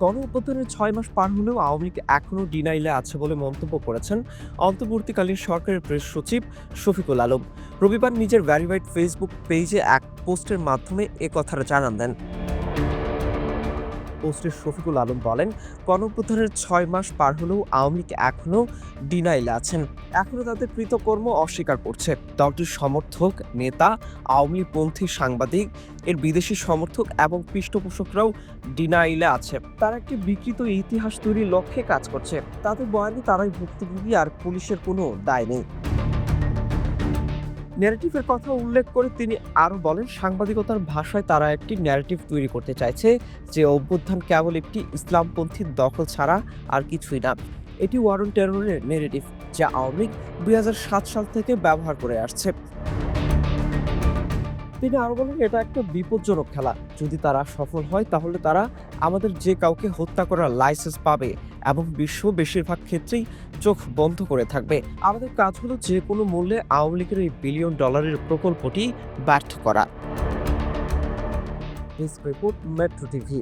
গণ ছয় মাস পার হলেও আওয়ামী লীগ এখনও ডিনাইলে আছে বলে মন্তব্য করেছেন অন্তর্বর্তীকালীন সরকারের প্রেস সচিব শফিকুল আলম। রবিবার নিজের ভ্যারিফাইড ফেসবুক পেজে এক পোস্টের মাধ্যমে এ কথাটা জানান দেন। পোস্টে শফিকুল আলম বলেন, গণঅভ্যুত্থানের ছয় মাস পার হলেও আওয়ামী লীগ এখনও ডিনাইলে আছেন। এখনও তাদের কৃতকর্ম অস্বীকার করছে। দলটির সমর্থক, নেতা, আওয়ামী লীগপন্থী সাংবাদিক, এর বিদেশি সমর্থক এবং পৃষ্ঠপোষকরাও ডিনাইলে আছে। তারা একটি বিকৃত ইতিহাস তৈরির লক্ষ্যে কাজ করছে। তাদের বয়ানে তারাই ভুক্তভোগী আর পুলিশের কোনো দায় নেই। ন্যারেটিভের কথা উল্লেখ করে তিনি আরও বলেন, সাংবাদিকতার ভাষায় তারা একটি ন্যারেটিভ তৈরি করতে চাইছে যে অভ্যুত্থান কেবল একটি ইসলামপন্থী দখল ছাড়া আর কিছুই না। এটি ওয়ারন টেররের নেগেটিভ যা আওয়ামী লীগ দুই সাল থেকে ব্যবহার করে আসছে। তিনি আরও বলেন, এটা একটা বিপজ্জনক খেলা। যদি তারা সফল হয়, তাহলে তারা আমাদের যে কাউকে হত্যা করার লাইসেন্স পাবে এবং বিশ্ব বেশিরভাগ ক্ষেত্রেই চোখ বন্ধ করে থাকবে। আমাদের কাজ হলো যে কোনো মূল্যে আওয়ামী লীগের এই বিলিয়ন ডলারের প্রকল্পটি ব্যর্থ করা। Report metro TV